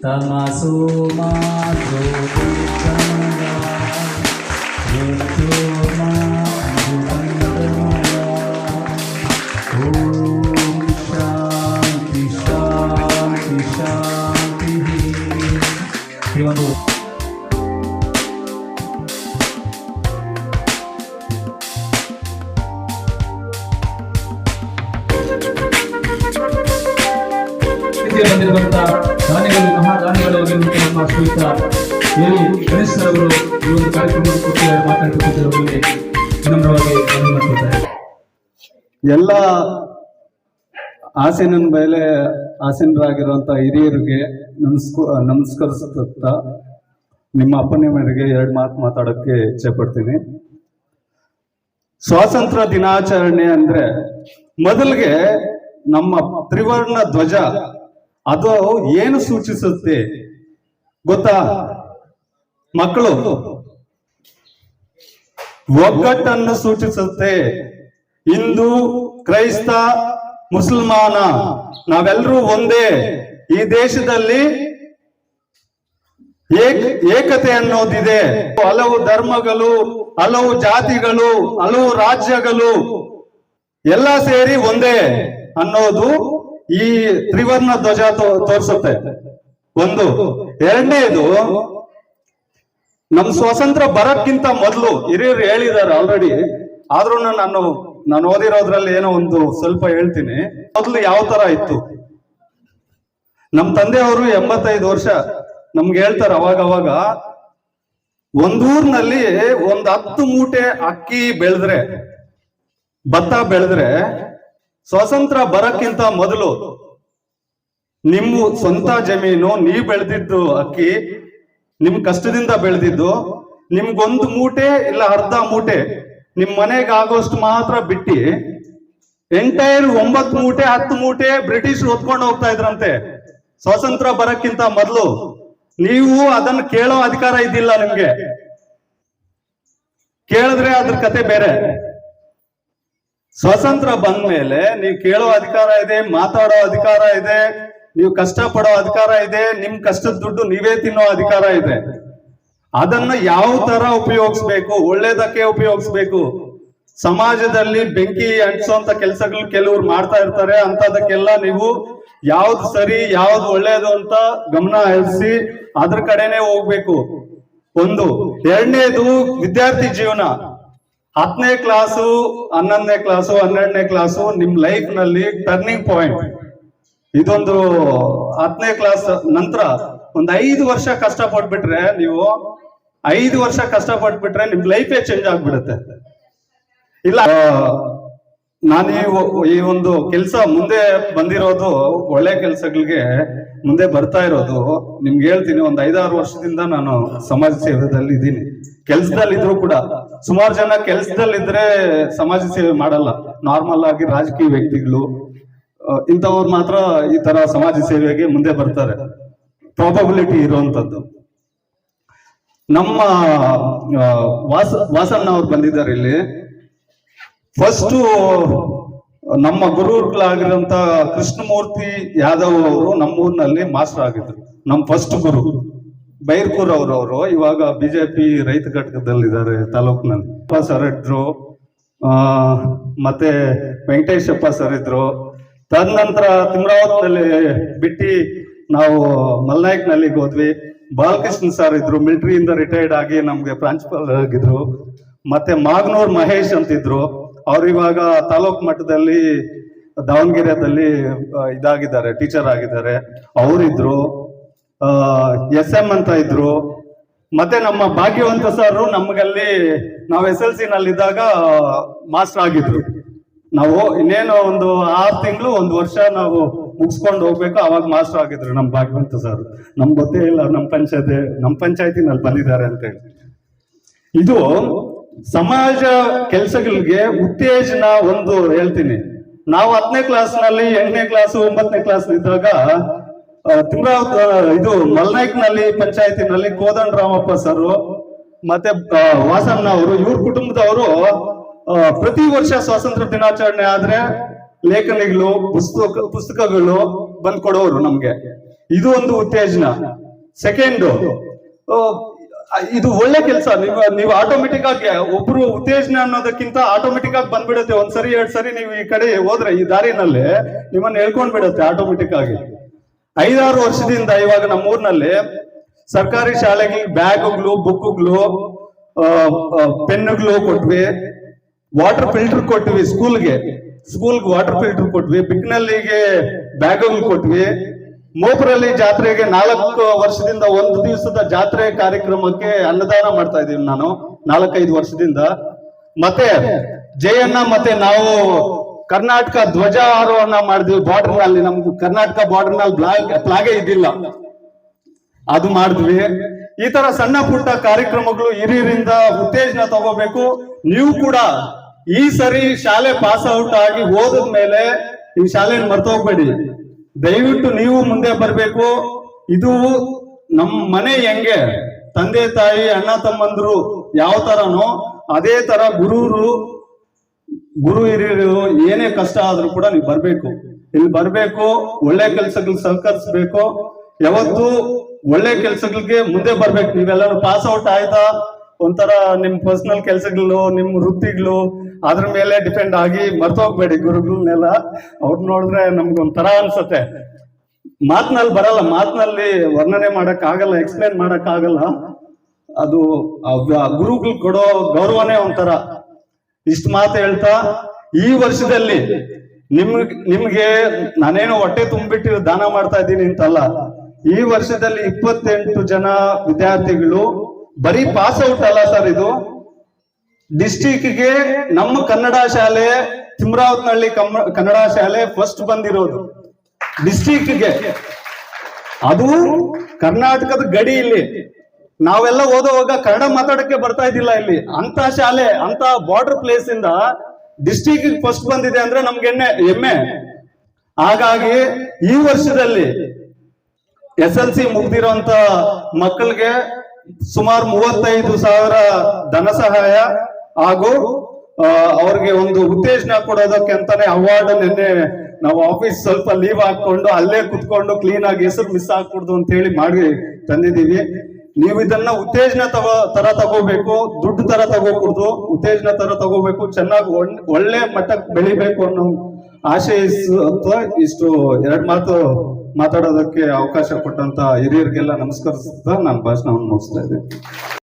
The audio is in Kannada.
Tamaso maso bhutanga shanti Terima kasih Jangan lupa ಮಹಾದಾನಿಗಳಾಗಿರುವಂತಹ ನಮ್ಮ ಶ್ರೀಯುತ ಎಲ್ಲಿ ಗಣೇಶ್ ಸರ್ ಅವರು ಈ ಒಂದು ಕಾರ್ಯಕ್ರಮದ ಕುರಿತು ಮಾಡ್ಕೊಳ್ತಾರೆ ಎಲ್ಲ ಆಸೀನ ಮೇಲೆ ಆಸೀನರಾಗಿರುವಂತ ಹಿರಿಯರಿಗೆ ನಮಸ್ಕೊ, ನಮಸ್ಕರಿಸುತ್ತ ನಿಮ್ಮ ಅಪ್ಪನ ಮೇರೆಗೆ ಎರಡು ಮಾತು ಮಾತಾಡೋಕ್ಕೆ ಇಚ್ಛೆ ಪಡ್ತೀನಿ. ಸ್ವಾತಂತ್ರ್ಯ ದಿನಾಚರಣೆ ಅಂದ್ರೆ ಮೊದಲಿಗೆ ನಮ್ಮ ತ್ರಿವರ್ಣ ಧ್ವಜ ಅದು ಏನು ಸೂಚಿಸುತ್ತೆ? ಗೊತ್ತಾ? ಮಕ್ಕಳು, ಒಗ್ಗಟ್ಟನ್ನು ಸೂಚಿಸುತ್ತೆ. ಹಿಂದೂ, ಕ್ರೈಸ್ತ, ಮುಸಲ್ಮಾನ, ನಾವೆಲ್ಲರೂ ಒಂದೇ. ಈ ದೇಶದಲ್ಲಿ ಏಕ್, ಏಕತೆ ಅನ್ನೋದಿದೆ. ಹಲವು ಧರ್ಮಗಳು, ಹಲವು ಜಾತಿಗಳು, ಹಲವು ರಾಜ್ಯಗಳು ಎಲ್ಲ ಸೇರಿ ಒಂದೇ ಅನ್ನೋದು ಈ ತ್ರಿವರ್ಣ ಧ್ವಜ ತೋರಿಸುತ್ತೆ. ಒಂದು. ಎರಡನೇದು, ನಮ್ ಸ್ವಾತಂತ್ರ್ಯ ಬರಕ್ಕಿಂತ ಮೊದಲು ಹಿರಿಯರು ಹೇಳಿದ್ದಾರೆ ಆಲ್ರೆಡಿ ಆದ್ರೂ ನಾನು ನಾನು ಓದಿರೋದ್ರಲ್ಲಿ ಏನೋ ಒಂದು ಸ್ವಲ್ಪ ಹೇಳ್ತೀನಿ. ಮೊದಲು ಯಾವ ತರ ಇತ್ತು? ನಮ್ ತಂದೆಯವರು ಎಂಬತ್ತೈದು ವರ್ಷ ನಮ್ಗೆ ಹೇಳ್ತಾರೆ ಅವಾಗ ಅವಾಗ ಒಂದೂರ್ನಲ್ಲಿ ಒಂದ್ ಹತ್ತು ಮೂಟೆ ಅಕ್ಕಿ ಬೆಳೆದ್ರೆ, ಭತ್ತ ಬೆಳೆದ್ರೆ ಸ್ವಾತಂತ್ರ್ಯ ಬರಕ್ಕಿಂತ ಮೊದಲು ನಿಮ್ಮ ಸ್ವಂತ ಜಮೀನು ನೀವು ಬೆಳೆದಿದ್ದು ಅಕ್ಕಿ, ನಿಮ್ ಕಷ್ಟದಿಂದ ಬೆಳೆದಿದ್ದು, ನಿಮ್ಗೊಂದು ಮೂಟೆ ಇಲ್ಲ ಅರ್ಧ ಮೂಟೆ ನಿಮ್ ಮನೆಗೆ ಆಗೋಷ್ಟು ಮಾತ್ರ ಬಿಟ್ಟಿ ಎಂಟೈರ್ ಒಂಬತ್ತು ಮೂಟೆ, ಹತ್ತು ಮೂಟೆ ಬ್ರಿಟಿಷ್ ಹೊತ್ಕೊಂಡು ಹೋಗ್ತಾ ಇದ್ರಂತೆ. ಸ್ವಾತಂತ್ರ್ಯ ಬರಕ್ಕಿಂತ ಮೊದಲು ನೀವು ಅದನ್ನ ಕೇಳೋ ಅಧಿಕಾರ ಇದ್ದಿಲ್ಲ ನಿಮ್ಗೆ. ಕೇಳಿದ್ರೆ ಅದ್ರ ಕತೆ ಬೇರೆ. ಸ್ವಾತಂತ್ರ್ಯ ಬಂದ ಮೇಲೆ ನೀವು ಕೇಳೋ ಅಧಿಕಾರ ಇದೆ, ಮಾತಾಡೋ ಅಧಿಕಾರ ಇದೆ, ನೀವು ಕಷ್ಟ ಪಡೋ ಅಧಿಕಾರ ಇದೆ, ನಿಮ್ ಕಷ್ಟದ ದುಡ್ಡು ನೀವೇ ತಿನ್ನೋ ಅಧಿಕಾರ ಇದೆ. ಅದನ್ನ ಯಾವ ತರ ಉಪಯೋಗಿಸ್ಬೇಕು, ಒಳ್ಳೇದಕ್ಕೆ ಉಪಯೋಗಿಸ್ಬೇಕು? ಸಮಾಜದಲ್ಲಿ ಬೆಂಕಿ ಅಂಟಿಸುವಂತ ಕೆಲಸಗಳು ಕೆಲವ್ರು ಮಾಡ್ತಾ ಇರ್ತಾರೆ ಅಂತದಕ್ಕೆಲ್ಲ ನೀವು ಯಾವ್ದು ಸರಿ, ಯಾವ್ದು ಒಳ್ಳೇದು ಅಂತ ಗಮನ ಹರಿಸಿ ಅದ್ರ ಕಡೆನೆ ಹೋಗ್ಬೇಕು. ಒಂದು. ಎರಡನೇದು ವಿದ್ಯಾರ್ಥಿ ಜೀವನ. ಹತ್ತನೇ ಕ್ಲಾಸು, ಹನ್ನೊಂದನೇ ಕ್ಲಾಸು, ಹನ್ನೆರಡನೇ ಕ್ಲಾಸು ನಿಮ್ ಲೈಫ್ನಲ್ಲಿ ಟರ್ನಿಂಗ್ ಪಾಯಿಂಟ್ ಇದೊಂದು ಹತ್ತನೇ ಕ್ಲಾಸ್ ನಂತರ ಒಂದ್ ಐದು ವರ್ಷ ಕಷ್ಟ ಪಟ್ಬಿಟ್ರೆ ನೀವು ಐದು ವರ್ಷ ಕಷ್ಟ ಪಟ್ಬಿಟ್ರೆ ನಿಮ್ ಲೈಫೇ ಚೇಂಜ್ ಆಗ್ಬಿಡುತ್ತೆ. ಇಲ್ಲ, ನಾನು ಈ ಒಂದು ಕೆಲಸ ಮುಂದೆ ಬಂದಿರೋದು, ಒಳ್ಳೆ ಕೆಲಸಗಳಿಗೆ ಮುಂದೆ ಬರ್ತಾ ಇರೋದು, ನಿಮ್ಗೆ ಹೇಳ್ತೀನಿ, ಒಂದು ಐದಾರು ವರ್ಷದಿಂದ ನಾನು ಸಮಾಜ ಸೇವೆದಲ್ಲಿ ಇದ್ದೀನಿ ಕೆಲ್ಸದಲ್ಲಿ ಇದ್ರು ಕೂಡ ಸುಮಾರು ಜನ ಕೆಲ್ಸದಲ್ಲಿದ್ರೆ ಸಮಾಜ ಸೇವೆ ಮಾಡಲ್ಲ. ನಾರ್ಮಲ್ ಆಗಿ ರಾಜಕೀಯ ವ್ಯಕ್ತಿಗಳು ಇಂಥವ್ರು ಮಾತ್ರ ಈ ತರ ಸಮಾಜ ಸೇವೆಗೆ ಮುಂದೆ ಬರ್ತಾರೆ. ಪ್ರಾಬಬಿಲಿಟಿ ಇರುವಂತದ್ದು. ನಮ್ಮ ವಾಸ, ವಾಸಣ್ಣ ಅವ್ರು ಬಂದಿದ್ದಾರೆ ಇಲ್ಲಿ. ಫಸ್ಟ್ ನಮ್ಮ ಗುರುಗಳಾಗಿರುವಂತ ಕೃಷ್ಣಮೂರ್ತಿ ಯಾದವ್ ಅವರು ನಮ್ಮೂರಿನಲ್ಲಿ ಮಾಸ್ಟರ್ ಆಗಿದ್ರು. ನಮ್ಮ ಫಸ್ಟ್ ಗುರು. ಬೈರ್ಕೂರ್ ಅವರವರು, ಇವಾಗ ಬಿಜೆಪಿ ರೈತ ಘಟಕದಲ್ಲಿದ್ದಾರೆ ತಾಲೂಕಿನಲ್ಲಿ. ಅಪ್ಪ ಸರ್ ಇದ್ರು ಮತ್ತೆ ವೆಂಕಟೇಶಪ್ಪ ಸರ್ ಇದ್ರು. ತದನಂತರ ತಿಮ್ರಾವತ್ನಲ್ಲಿ ಬಿಟ್ಟು ನಾವು ಮಲ್ನಾಯಕ್ನಲ್ಲಿ ಹೋದ್ವಿ. ಬಾಲಕೃಷ್ಣ ಸರ್ ಇದ್ರು, ಮಿಲಿಟರಿಯಿಂದ ರಿಟೈರ್ಡ್ ಆಗಿ ನಮಗೆ ಪ್ರಾಂಶುಪಾಲ ಆಗಿದ್ರು. ಮತ್ತೆ ಮಾಗನೂರ್ ಮಹೇಶ್ ಅಂತಿದ್ರು. ಅವ್ರು ಇವಾಗ ತಾಲೂಕ್ ಮಟ್ಟದಲ್ಲಿ, ದಾವಣಗೆರೆದಲ್ಲಿ ಇದಾಗಿದ್ದಾರೆ, ಟೀಚರ್ ಆಗಿದ್ದಾರೆ. ಅವರಿದ್ರು. ಎಸ್ ಎಂ ಅಂತ ಇದ್ರು. ಮತ್ತೆ ನಮ್ಮ ಭಾಗ್ಯವಂತ ಸರ್ ನಮಗಲ್ಲಿ, ನಾವು ಎಸ್ ಎಲ್ ಸಿ ನಲ್ಲಿ ಇದ್ದಾಗ ಮಾಸ್ಟರ್ ಆಗಿದ್ರು. ನಾವು ಇನ್ನೇನು ಒಂದು ಆರು ತಿಂಗಳು, ಒಂದು ವರ್ಷ ನಾವು ಮುಗಿಸ್ಕೊಂಡು ಹೋಗ್ಬೇಕು, ಅವಾಗ ಮಾಸ್ಟರ್ ಆಗಿದ್ರು ನಮ್ಮ ಭಾಗ್ಯವಂತ ಸರ್. ನಮ್ಗೆ ಗೊತ್ತೇ ಇಲ್ಲ ನಮ್ಮ ಪಂಚಾಯತಿ ನಮ್ಮ ಪಂಚಾಯತಿನಲ್ಲಿ ಬಂದಿದ್ದಾರೆ ಅಂತ ಹೇಳಿ ಇದು ಸಮಾಜ ಕೆಲಸಗಳಿಗೆ ಉತ್ತೇಜನ ಒಂದು ಹೇಳ್ತೀನಿ. ನಾವು ಹತ್ತನೇ ಕ್ಲಾಸ್ನಲ್ಲಿ ಎಂಟನೇ ಕ್ಲಾಸ್ ಒಂಬತ್ತನೇ ಕ್ಲಾಸ್ ಇದ್ದಾಗ ಆ, ಇದು ಮಲ್ನಾಯ್ಕ್ನಲ್ಲಿ ಪಂಚಾಯತಿನಲ್ಲಿ ಕೋದಂಡ ರಾಮಪ್ಪ ಸರ್ ಮತ್ತೆ ವಾಸಣ್ಣ ಅವರು ಇವ್ರ ಕುಟುಂಬದವರು ಪ್ರತಿ ವರ್ಷ ಸ್ವಾತಂತ್ರ್ಯ ದಿನಾಚರಣೆ ಆದ್ರೆ ಲೇಖನಿಗಳು ಪುಸ್ತಕ ಪುಸ್ತಕಗಳು ಬಂದ್ ಕೊಡೋರು ನಮ್ಗೆ. ಇದು ಒಂದು ಉತ್ತೇಜನ. ಸೆಕೆಂಡ್ ಇದು ಒಳ್ಳೆ ಕೆಲಸ. ನೀವು ನೀವು ಆಟೋಮೆಟಿಕ್ ಆಗಿ ಒಬ್ರು ಉತ್ತೇಜನ ಅನ್ನೋದಕ್ಕಿಂತ ಆಟೋಮೆಟಿಕ್ ಆಗಿ ಬಂದ್ಬಿಡುತ್ತೆ. ಒಂದ್ಸರಿ ಎರಡ್ ಸರಿ ನೀವು ಈ ಕಡೆ ಹೋದ್ರೆ ಈ ದಾರಿನಲ್ಲಿ ನಿಮ್ಮನ್ನ ಹೇಳ್ಕೊಂಡ್ ಬಿಡುತ್ತೆ ಆಟೋಮೆಟಿಕ್ ಆಗಿ. ಐದಾರು ವರ್ಷದಿಂದ ಇವಾಗ ನಮ್ಮ ಊರಿನಲ್ಲಿ ಸರ್ಕಾರಿ ಶಾಲೆಗೆ ಬ್ಯಾಗ್ಗಳು ಬುಕ್ಗಳು ಪೆನ್ಗಳು ಕೊಟ್ವಿ ವಾಟರ್ ಫಿಲ್ಟರ್ ಕೊಟ್ವಿ ಸ್ಕೂಲ್ಗೆ ಸ್ಕೂಲ್ಗೆ ವಾಟರ್ ಫಿಲ್ಟರ್ ಕೊಟ್ವಿ ಬಿಕ್ನಲ್ಲಿಗೆ ಬ್ಯಾಗ್ಗಳು ಕೊಟ್ವಿ. ಮೋಪರಲ್ಲಿ ಜಾತ್ರೆಗೆ ನಾಲ್ಕು ವರ್ಷದಿಂದ ಒಂದು ದಿವಸದ ಜಾತ್ರೆ ಕಾರ್ಯಕ್ರಮಕ್ಕೆ ಅನ್ನದಾನ ಮಾಡ್ತಾ ಇದ್ದೀನಿ ನಾನು, ನಾಲ್ಕೈದು ವರ್ಷದಿಂದ. ಮತ್ತೆ ಜಯಣ್ಣ ಮತ್ತೆ ನಾವು ಕರ್ನಾಟಕ ಧ್ವಜ ಆರೋಹಣ ಮಾಡಿದ್ವಿ ಬಾರ್ಡರ್ನಲ್ಲಿ. ನಮ್ಗೆ ಕರ್ನಾಟಕ ಬಾರ್ಡರ್ನಲ್ಲಿ ಫ್ಲಾಗೇ ಇದ್ದಿಲ್ಲ. ಅದು ಮಾಡಿದ್ವಿ. ಈ ತರ ಸಣ್ಣ ಪುಟ್ಟ ಕಾರ್ಯಕ್ರಮಗಳು ಹಿರಿಯರಿಂದ ಉತ್ತೇಜನ ತಗೋಬೇಕು. ನೀವು ಕೂಡ ಈ ಸರಿ ಶಾಲೆ ಪಾಸ್ ಔಟ್ ಆಗಿ ಹೋದ ಮೇಲೆ ಈ ಶಾಲೆನ ಮರ್ತೋಗ್ಬೇಡಿ ದಯವಿಟ್ಟು ನೀವು ಮುಂದೆ ಬರಬೇಕು. ಇದು ನಮ್ಮ ಮನೆ ಹೆಂಗೆ? ತಂದೆ, ತಾಯಿ, ಅಣ್ಣ, ತಮ್ಮಂದ್ರು ಯಾವ ತರನೋ ಅದೇ ತರ ಗುರುರು ಗುರು ಹಿರಿಯರು ಏನೇ ಕಷ್ಟ ಆದ್ರೂ ಕೂಡ ನೀವು ಬರ್ಬೇಕು. ಇಲ್ಲಿ ಬರ್ಬೇಕು, ಒಳ್ಳೆ ಕೆಲ್ಸಗಳಿಗೆ ಸಹಕರಿಸ್ಬೇಕು. ಯಾವತ್ತು ಒಳ್ಳೆ ಕೆಲ್ಸಗಳಿಗೆ ಮುಂದೆ ಬರ್ಬೇಕು. ನೀವೆಲ್ಲರೂ ಪಾಸ್ ಔಟ್ ಆಯ್ತಾ? ಒಂಥರ ನಿಮ್ ಪರ್ಸನಲ್ ಕೆಲ್ಸಗಳು, ನಿಮ್ ವೃತ್ತಿಗಳು, ಅದ್ರ ಮೇಲೆ ಡಿಪೆಂಡ್ ಆಗಿ ಮರ್ತೋಗ್ಬೇಡಿ ಗುರುಗಳನ್ನೆಲ್ಲ. ಅವ್ರು ನೋಡಿದ್ರೆ ನಮ್ಗೊಂಥರ ಅನ್ಸತ್ತೆ. ಮಾತಿನಲ್ಲಿ ಬರಲ್ಲ, ಮಾತಿನಲ್ಲಿ ವರ್ಣನೆ ಮಾಡಕ್ ಆಗಲ್ಲ ಎಕ್ಸ್ಪ್ಲೇನ್ ಮಾಡಕ್ ಆಗಲ್ಲ ಅದು ಗುರುಗಳು ಕೊಡೋ ಗೌರವನೇ ಒಂಥರ. ಇಷ್ಟು ಮಾತು ಹೇಳ್ತಾ, ಈ ವರ್ಷದಲ್ಲಿ ನಿಮ್, ನಿಮ್ಗೆ ನಾನೇನು ಹೊಟ್ಟೆ ತುಂಬಿಟ್ಟು ದಾನ ಮಾಡ್ತಾ ಇದ್ದೀನಿ ಅಂತಲ್ಲ, ಈ ವರ್ಷದಲ್ಲಿ ಇಪ್ಪತ್ತೆಂಟು ಜನ ವಿದ್ಯಾರ್ಥಿಗಳು, ಬರೀ ಪಾಸ್ ಔಟ್ ಅಲ್ಲ ಸರ್ ಇದು. ಡಿಸ್ಟಿಕ್ಗೆ ನಮ್ಮ ಕನ್ನಡ ಶಾಲೆ, ತಿಮ್ರಾವತ್ನಹಳ್ಳಿ ಕನ್ನಡ ಶಾಲೆ ಫಸ್ಟ್ ಬಂದಿರೋದು. ಡಿಸ್ಟಿಕ್ಗೆ ಅದು ಕರ್ನಾಟಕದ ಗಡಿ ಇಲ್ಲಿ. ನಾವೆಲ್ಲ ಓದೋವಾಗ ಕನ್ನಡ ಮಾತಾಡಕ್ಕೆ ಬರ್ತಾ ಇದ್ದಿಲ್ಲ ಇಲ್ಲಿ. ಅಂತ ಶಾಲೆ ಅಂತ ಬಾರ್ಡರ್ ಪ್ಲೇಸ್ ಇಂದ ಡಿಸ್ಟಿಕ್ ಫಸ್ಟ್ ಬಂದಿದೆ ಅಂದ್ರೆ ನಮ್ಗೆ ಎಣ್ಣೆ ಹೆಮ್ಮೆ ಹಾಗಾಗಿ ಈ ವರ್ಷದಲ್ಲಿ ಎಸ್ ಎಲ್ ಸಿ ಮುಗ್ದಿರೋಂತ ಮಕ್ಕಳಿಗೆ ಸುಮಾರು ಮೂವತ್ತೈದು ಸಾವಿರ ಧನ ಸಹಾಯ ಹಾಗೂ ಅವ್ರಿಗೆ ಒಂದು ಉತ್ತೇಜನ ಕೊಡೋದಕ್ಕೆ ಅಂತಾನೆ ಅವಾರ್ಡ್ ನಿನ್ನೆ ನಾವು ಆಫೀಸ್ ಸ್ವಲ್ಪ ಲೀವ್ ಹಾಕೊಂಡು ಅಲ್ಲೇ ಕುತ್ಕೊಂಡು ಕ್ಲೀನ್ ಆಗಿ ಹೆಸರು ಮಿಸ್ ಆಗ್ಕೊಡ್ದು ಅಂತ ಹೇಳಿ ಮಾಡಿ ತಂದಿದೀವಿ ನೀವು ಇದನ್ನ ಉತ್ತೇಜನ ತಗೋ, ತರ ತಗೋಬೇಕು, ದುಡ್ಡು ತರ ತಗೋಕೂಡ್ದು, ಉತ್ತೇಜನ ತರ ತಗೋಬೇಕು, ಚೆನ್ನಾಗಿ ಒಳ್ಳೆ ಮಟ್ಟಕ್ಕೆ ಬೆಳಿಬೇಕು ಅನ್ನೋ ಆಶಯಿಸುತ್ತ ಇಷ್ಟು ಎರಡ್ ಮಾತು ಮಾತಾಡೋದಕ್ಕೆ ಅವಕಾಶ ಕೊಟ್ಟಂತ ಹಿರಿಯರಿಗೆಲ್ಲ ನಮಸ್ಕರಿಸ್ತಾ ನಾನು ಭಾಷಣವನ್ನು ಮುಗಿಸ್ತಾ ಇದ್ದೀನಿ.